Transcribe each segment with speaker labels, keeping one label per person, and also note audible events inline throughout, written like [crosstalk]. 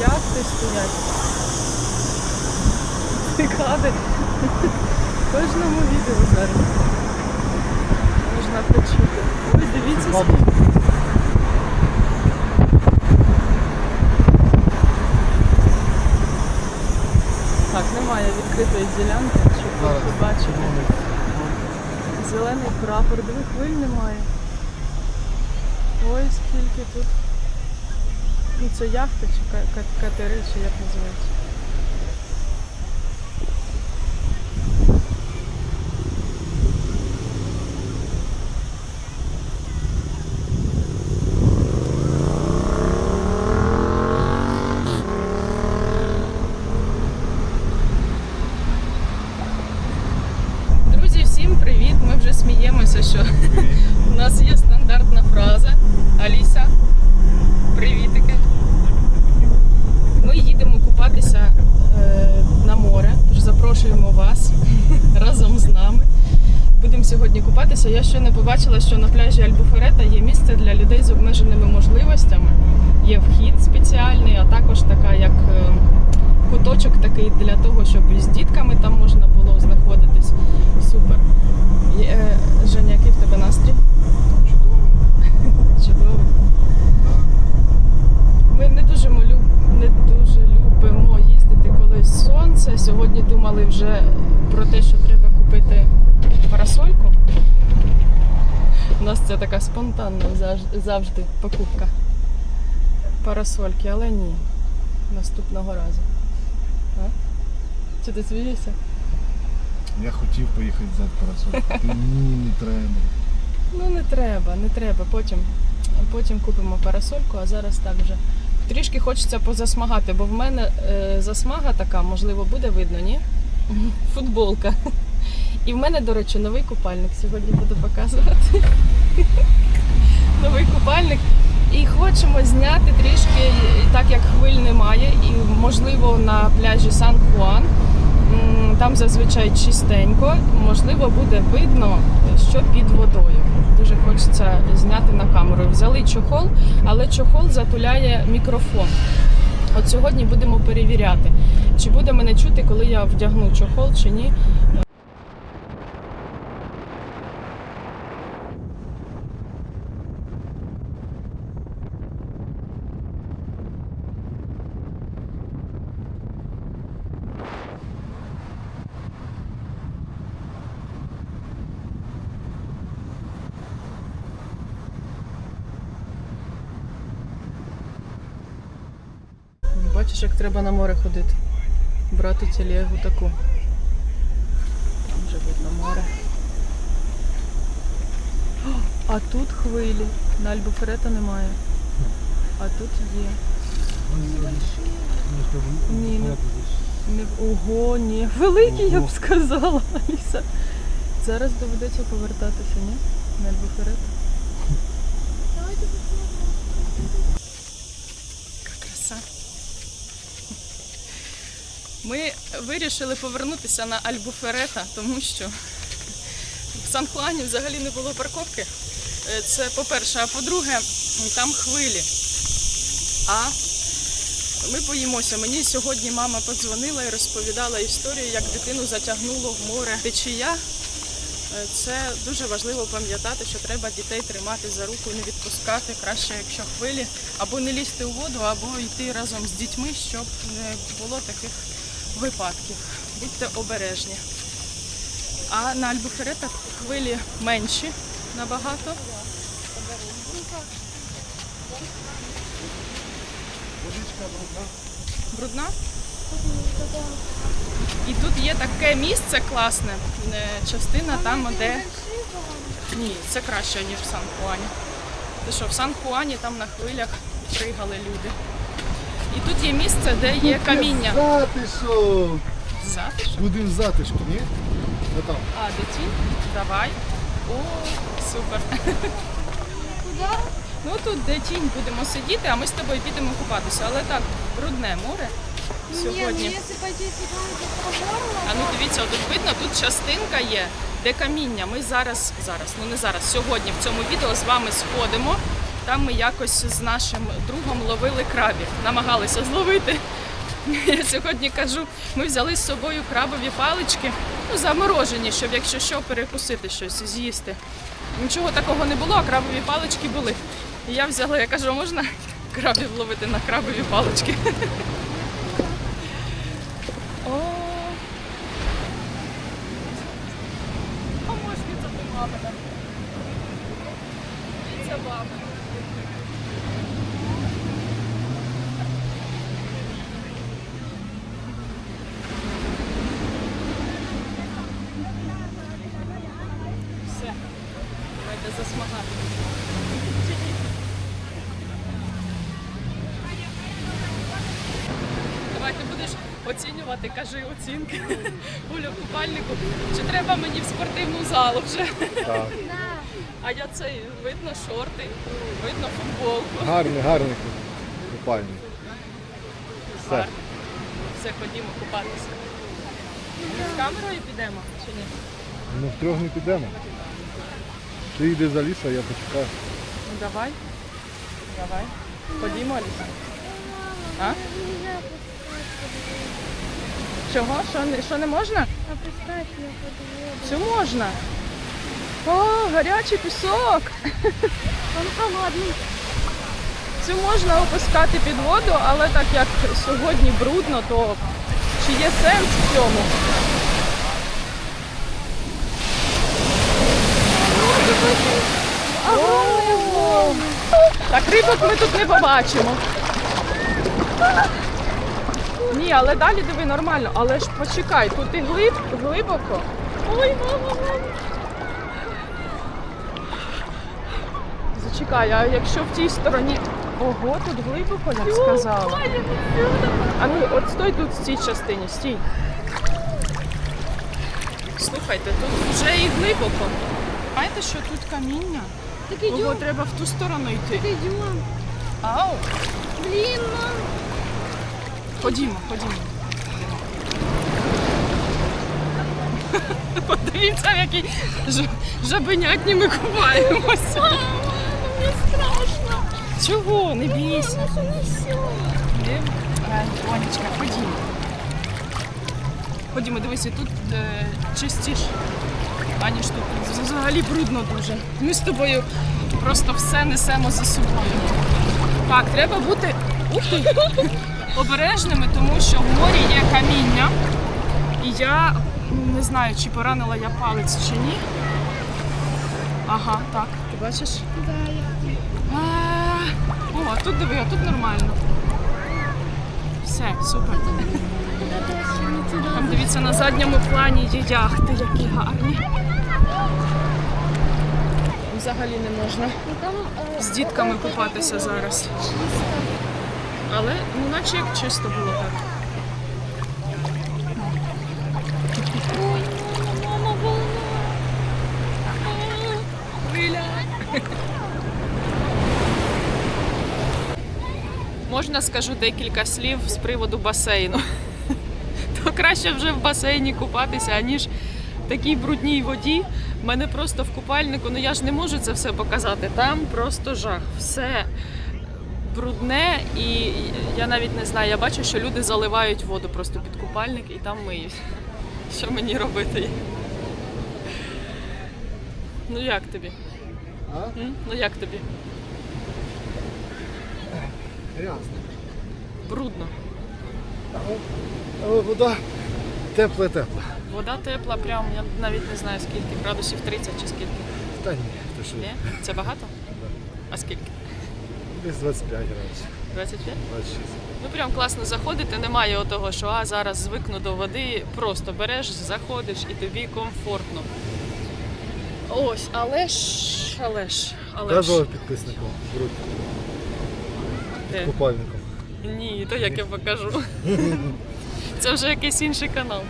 Speaker 1: яхти стоять. Цикади. В кожному відео зараз. Можна почути. Ось дивіться, скільки. Так, немає відкритої ділянки, щоб
Speaker 2: Зараз.
Speaker 1: побачити. Зелений прапор, диви хвиль немає. Ой, скільки тут. Це яхта чи ка- ка- катери, чи як називається. Друзі, всім привіт! Ми вже сміємося, що у нас є стандартна фраза. Аліса, привітики. Ми їдемо купатися е, на море, тож запрошуємо вас разом з нами. Будемо сьогодні купатися. Я ще не побачила, що на пляжі Альбуферета є місце для людей з обмеженими можливостями. Є вхід спеціальний, а також така як е, куточок такий для того, щоб і з дітками там можна було знаходитись. Супер. Е, Женя, який в тебе настрій? Чудово. Ми не дуже молю, не дуже любимо їздити, коли сонце. Сьогодні думали вже про те, що треба купити парасольку. У нас це така спонтанна завжди покупка парасольки, але ні. Наступного разу. А? Чи ти смієшся?
Speaker 2: Я хотів поїхати взяти парасольку. Ні, не треба.
Speaker 1: Ну не треба, не треба. Потім, потім купимо парасольку, а зараз так вже. Трішки хочеться позасмагати, бо в мене е, засмага така, можливо, буде видно, ні? Футболка. І в мене, до речі, новий купальник сьогодні буду показувати. [laughs] Новий купальник. І хочемо зняти трішки, так як хвиль немає, і можливо на пляжі Сан Хуан. Там зазвичай чистенько, можливо, буде видно, що під водою. Дуже хочеться зняти на камеру. Взяли чохол, але чохол затуляє мікрофон. От сьогодні будемо перевіряти, чи буде мене чути, коли я вдягну чохол чи ні. Бачиш, як треба на море ходити. Брати телегу таку. Там вже видно море. А тут хвилі. На Альбуферета немає. А тут є. Ні, не, не ого, ні. Великі, я б сказала, Аліса. Зараз доведеться повертатися, ні? На Альбуферет. Яка краса. Ми вирішили повернутися на Альбуферета, тому що в Сан-Хуані взагалі не було парковки. Е, Це по-перше, а по-друге, там хвилі. А ми боїмося. Мені сьогодні мама подзвонила і розповідала історію, як дитину затягнуло в море течія. Е, Це дуже важливо пам'ятати, що треба дітей тримати за руку, не відпускати краще, якщо хвилі, або не лізти у воду, або йти разом з дітьми, щоб не було таких випадків. Будьте обережні. А на Альбуферета хвилі менші набагато. Брудна? Брудна? І тут є таке місце класне, е, частина там, де. Ні, це краще, ніж в Сан-Хуані. Ти що, в Сан-Хуані там на хвилях пригали люди. І тут є місце, де є каміння.
Speaker 2: Затишок!
Speaker 1: Затишок.
Speaker 2: Будемо в затишку, ні? Ну там.
Speaker 1: А, де тінь? Давай. О, супер.
Speaker 3: Куда?
Speaker 1: Ну тут де тінь будемо сидіти, а ми з тобою підемо купатися. Але так, брудне море сьогодні.
Speaker 3: Ну пойти.
Speaker 1: А ну дивіться, тут видно, тут частинка є, де каміння. Ми зараз, зараз, ну не зараз, сьогодні в цьому відео з вами сходимо. Там ми якось з нашим другом ловили крабів, намагалися зловити. Я сьогодні кажу, ми взяли з собою крабові палички, ну, заморожені, щоб якщо що, перекусити щось, з'їсти. Нічого такого не було, а крабові палички були. І я взяла, я кажу, можна крабів ловити на крабові палички. [laughs] О, А мошки це ти мама. Це баба. Все. Давайте засмагати. Давай ти будеш оцінювати, кажи оцінки [laughs] Улю купальнику. Чи треба мені в спортивну залу вже?
Speaker 2: Так. [laughs]
Speaker 1: А я цей видно шорти, видно футболку.
Speaker 2: Гарний, гарний купальник. Все.
Speaker 1: Гарно. Все, ходімо купатися. З камерою підемо чи ні?
Speaker 2: Ну втрьох не підемо. Ти йди за ліс, а я почекаю.
Speaker 1: Ну давай. Давай. Ходімо, Аліса. А? Чого? Що не, що не можна?
Speaker 3: А пускать ее под воду.
Speaker 1: Що можна? О, гарячий пісок.
Speaker 3: Он холодный.
Speaker 1: Цю можна опускати під воду, але так як сьогодні брудно, то чи є сенс в цьому? Ого! Так рибок ми тут не побачимо. Ні, але далі диви нормально. Але ж почекай, тут і глиб, глибоко. Ой, мама, мама. Зачекай, а якщо в тій стороні. Ого, тут глибоко, як сказала. А ну, от стой тут в цій частині, стій. Слухайте, тут вже і глибоко. Знаєте, що тут каміння?
Speaker 3: Так
Speaker 1: Ого, треба в ту сторону йти.
Speaker 3: так.
Speaker 1: Ау!
Speaker 3: Блин, мам.
Speaker 1: Ходімо, ходімо. [laughs] Подивіться, в якій жабенятні ми купаємося.
Speaker 3: Мама, мне страшно.
Speaker 1: Чого? Не бійся. Тонечка, ходімо. Ходімо, дивися, тут е, чистіше, аніж. Тут Взагалі брудно дуже. Ми з тобою просто все несемо за собою. Так, треба бути ух ти, обережними, тому що в морі є каміння. І я не знаю, чи поранила я палець чи ні. Ага, так, ти бачиш? А, О, а тут диви, а тут нормально. Все, супер. Там дивіться, на задньому плані є яхти, які гарні. Взагалі не можна з дітками купатися зараз. Але ну наче як чисто було так.
Speaker 3: Ой, мама, волна.
Speaker 1: Хвиля. Можна скажу декілька слів з приводу басейну. То краще вже в басейні купатися, аніж в такій брудній воді. У мене просто в купальнику, ну я ж не можу це все показати. Там просто жах. Все брудне, і я навіть не знаю. Я бачу, що люди заливають воду просто під купальник і там миють. [laughs] Що мені робити? Ну як тобі?
Speaker 2: А?
Speaker 1: М? Ну як тобі?
Speaker 2: Ясно.
Speaker 1: Брудно.
Speaker 2: Але вода тепла тепла.
Speaker 1: Вода тепла, прям я навіть не знаю скільки, градусів 30 чи скільки.
Speaker 2: Та ні, то що?
Speaker 1: Ні? Це багато? А скільки?
Speaker 2: Десь 25 градусів,
Speaker 1: 25?
Speaker 2: 26.
Speaker 1: Ну прям класно заходити, немає отого, що а зараз звикну до води, просто береш, заходиш і тобі комфортно. Ось, але ж, але ж, але ж.
Speaker 2: бруд,
Speaker 1: Де?
Speaker 2: купальником.
Speaker 1: Ні, то як я покажу. Це вже якийсь інший канал.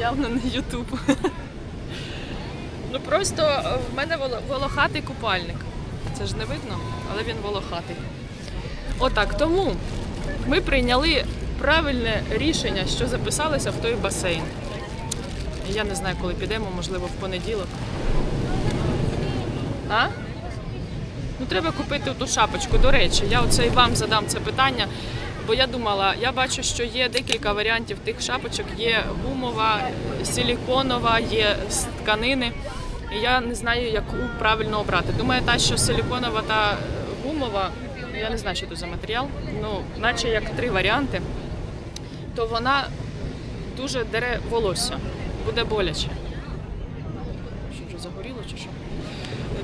Speaker 1: Явно не Ютуб. Ну просто е, в мене воло- волохатий купальник. Це ж не видно, але він волохатий. Отак, тому ми прийняли правильне рішення, що записалися в той басейн. Я не знаю, коли підемо, можливо, в понеділок. А? Ну треба купити ту шапочку. До речі, я оце і вам задам це питання. Бо я думала, я бачу, що є декілька варіантів тих шапочок. Є гумова, силіконова, є з тканини. І я не знаю, яку правильно обрати. Думаю, та, що силіконова та гумова, я не знаю, що це за матеріал. Ну, наче як три варіанти, то вона дуже дере волосся, буде боляче. Що вже загоріло чи що?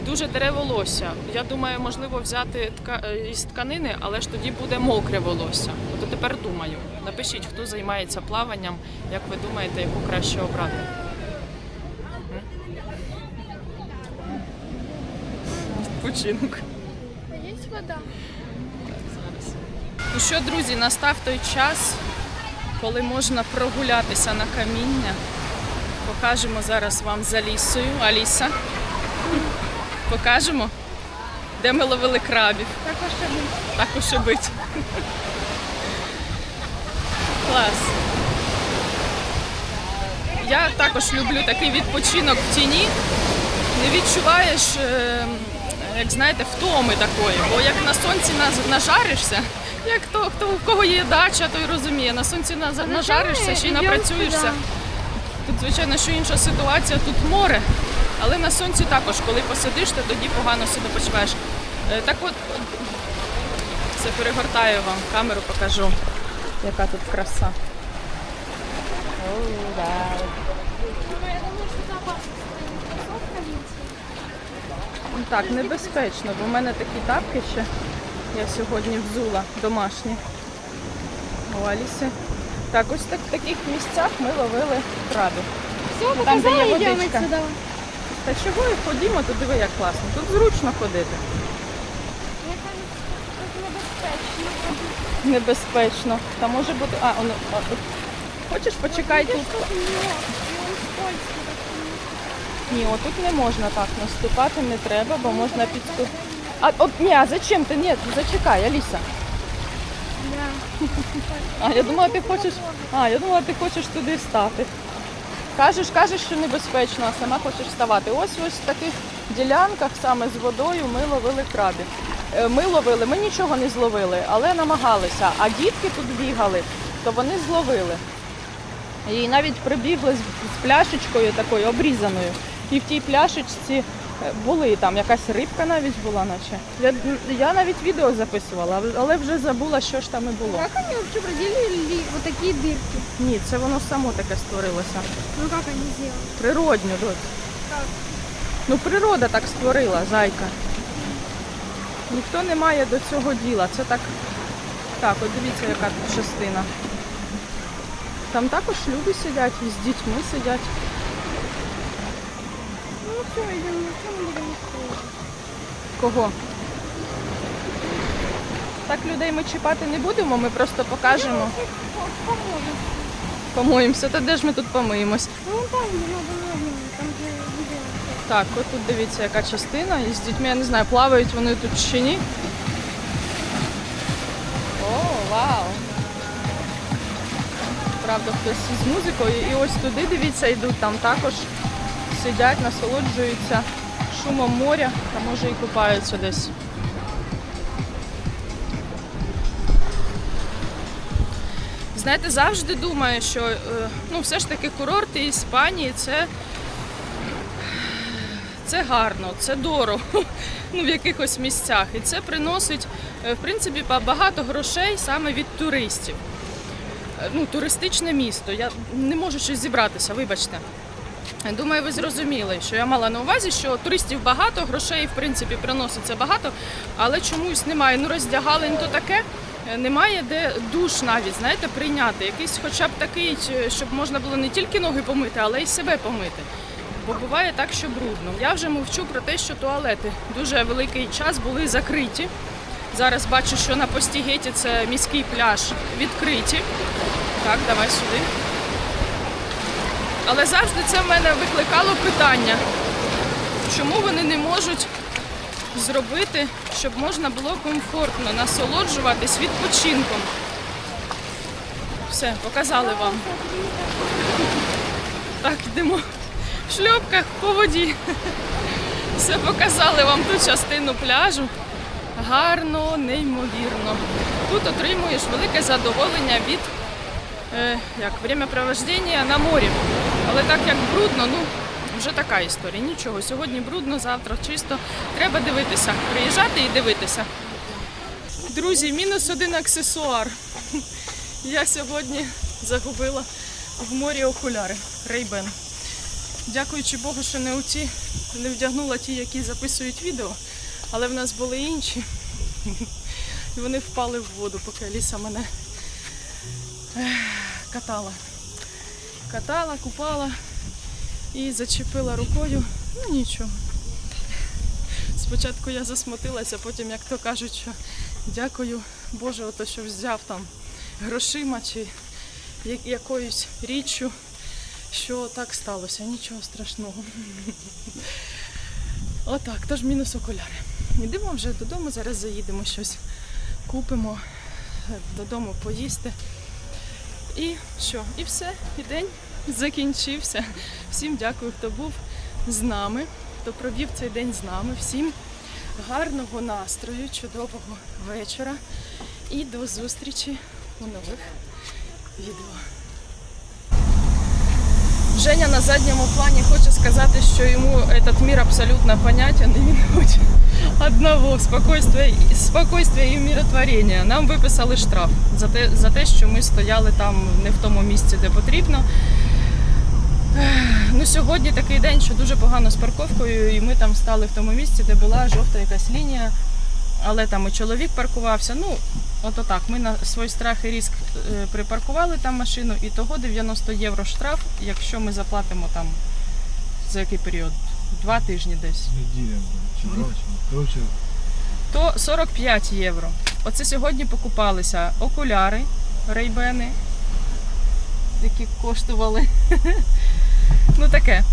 Speaker 1: Дуже дере волосся. Я думаю, можливо, взяти тка... е, із тканини, але ж тоді буде мокре волосся. От тепер думаю. Напишіть, хто займається плаванням, як ви думаєте, яку краще обрати. Відпочинок.
Speaker 3: А є вода?
Speaker 1: Зараз. Ну що, друзі, настав той час, коли можна прогулятися на каміння. Покажемо зараз вам за лісою. Аліса. Покажемо, де ми ловили крабів.
Speaker 3: Також один.
Speaker 1: Так уж і. Клас. Я також люблю такий відпочинок в тіні. Не відчуваєш, е, як знаєте, втоми такої. Бо як на сонці нажаришся, як то, хто у кого є дача, той розуміє, на сонці нажаришся, ще й напрацюєшся. Тут, звичайно, що інша ситуація, тут море, але на сонці також, коли посидиш, то тоді погано себе почуваєш. Е, Так от, це перегортаю вам, камеру покажу, яка тут краса.
Speaker 3: Ну, я думаю, що запас кросовка вінці.
Speaker 1: Ну Так, небезпечно, бо в мене такі тапки ще. Я сьогодні взула домашні. У Алісі. Так, ось так, в таких місцях ми ловили крабів.
Speaker 3: Все,
Speaker 1: Там, де є водичка.
Speaker 3: сюди.
Speaker 1: Та чого і ходімо, то диви, як класно. Тут зручно ходити.
Speaker 3: Небезпечно.
Speaker 1: Та може бути. А, воно. а. Хочеш почекай тут?
Speaker 3: Тут льод, і він скользький такий.
Speaker 1: Ні, отут не можна так наступати, не треба, бо можна підступ. А от ні, а зачем ти? Ні, зачекай, Аліса. А я думала, ти хочеш. А, я думала, ти хочеш туди стати. Кажеш, кажеш, що небезпечно, а сама хочеш вставати. Ось ось в таких ділянках саме з водою ми ловили крабів. Е, Ми ловили, ми нічого не зловили, але намагалися. А дітки тут бігали, то вони зловили. І навіть прибігли з пляшечкою такою обрізаною. І в тій пляшечці е, були там якась рибка навіть була, наче. Я, я навіть відео записувала, але вже забула, що ж там і було.
Speaker 3: Как они вообще проделали вот такие дырки?
Speaker 1: Ні, це воно само таке створилося.
Speaker 3: Ну как они сделали?
Speaker 1: Природньо, доць. Ну, природа так створила, зайка. Ніхто не має до цього діла. Це так. Так, от дивіться, яка тут частина. Там також люди сидять, і з дітьми сидять. Кого? Так людей ми чіпати не будемо, ми просто покажемо. Помоємося. Та де ж ми тут помиємось?
Speaker 3: Ну там, видео.
Speaker 1: Так, от тут дивіться, яка частина. І з дітьми, я не знаю, плавають вони тут чи ні. О, вау! Правда, хтось з музикою. І ось туди, дивіться, йдуть, там також сидять, насолоджуються шумом моря, а може і купаються десь. Знаєте, завжди думаю, що е, ну, все ж таки курорти Іспанії це це гарно, це дорого [laughs] ну, в якихось місцях. І це приносить, е, в принципі, багато грошей саме від туристів. Е, Ну, туристичне місто. Я не можу щось зібратися, вибачте. Думаю, ви зрозуміли, що я мала на увазі, що туристів багато, грошей, в принципі, приноситься багато, але чомусь немає. Ну, роздягалень то таке. е, Немає де душ навіть, знаєте, прийняти. Якийсь хоча б такий, щоб можна було не тільки ноги помити, але й себе помити. Бо буває так, що брудно. Я вже мовчу про те, що туалети дуже великий час були закриті. Зараз бачу, що на Постігеті це міський пляж відкриті. Так, давай сюди. Але завжди це в мене викликало питання, чому вони не можуть зробити, щоб можна було комфортно насолоджуватись відпочинком. Все, показали вам. Так, йдемо в шльопках по воді. Все показали вам ту частину пляжу. гарно, неймовірно. Тут отримуєш велике задоволення від е, як, времяпровождення на морі. Але так як брудно, ну вже така історія. Нічого. Сьогодні брудно, завтра чисто. Треба дивитися, приїжджати і дивитися. Друзі, мінус один аксесуар. Я сьогодні загубила в морі окуляри Ray-Ban. Дякуючи Богу, що не оці, не вдягнула ті, які записують відео, але в нас були інші. І вони впали в воду, поки Аліса мене катала. Катала, купала і зачепила рукою. Ну нічого. Спочатку я засмутилася, потім, як то кажуть, що дякую Боже, ото що взяв там грошима чи якоюсь річчю, що так сталося. Нічого страшного. [laughs] Отак, тож мінус окуляри. Йдемо вже додому, зараз заїдемо щось, купимо додому поїсти. І що? І все, і день закінчився. Всім дякую, хто був з нами, хто провів цей день з нами. Всім гарного настрою, чудового вечора і до зустрічі у нових відео. Женя на задньому плані хоче сказати, що йому этот мир абсолютно понятен, і він хоче одного спокойствия, спокойствия і умиротворення. Нам виписали штраф за те, за те, що ми стояли там не в тому місці, де потрібно. Ну, сьогодні такий день, що дуже погано з парковкою, і ми там стали в тому місці, де була жовта якась лінія, але там і чоловік паркувався. Ну, ото так, ми на свій страх і ризик е, припаркували там машину, і того 90 євро штраф, якщо ми заплатимо там за який період? Два тижні десь.
Speaker 2: Неділя, чи два, чи коротше,
Speaker 1: то 45 євро. Оце сьогодні покупалися окуляри рейбени, які коштували. [laughs] ну таке.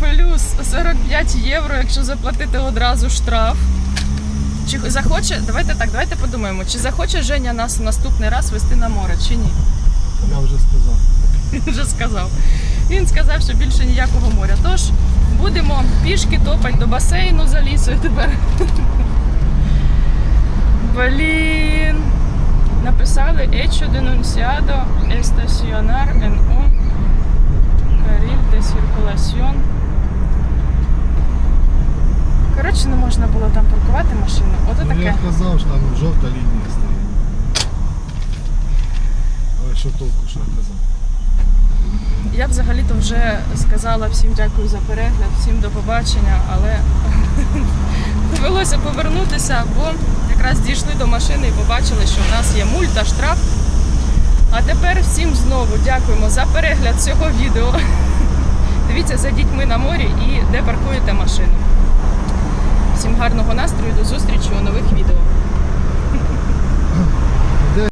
Speaker 1: Плюс 45 євро, якщо заплатити одразу штраф. Чи захоче, давайте так, давайте подумаємо, чи захоче Женя нас в наступний раз вести на море, чи ні?
Speaker 2: я вже сказав.
Speaker 1: Він вже сказав. Він сказав, що більше ніякого моря. Тож будемо пішки топати до басейну за лісою тепер. Блін. Написали denunciado estacionar en un carril de circulación. Коротше, не можна було там паркувати машину. Ото
Speaker 2: Ну, я
Speaker 1: таке.
Speaker 2: казав, що там жовта лінія стоїть. Але що толку, що я казав?
Speaker 1: Я взагалі-то вже сказала всім дякую за перегляд, всім до побачення, але [laughs] довелося повернутися, бо якраз дійшли до машини і побачили, що в нас є мульта, штраф. А тепер всім знову дякуємо за перегляд цього відео. [laughs] Дивіться за дітьми на морі і де паркуєте машину всім гарного настрою, до зустрічі у нових відео.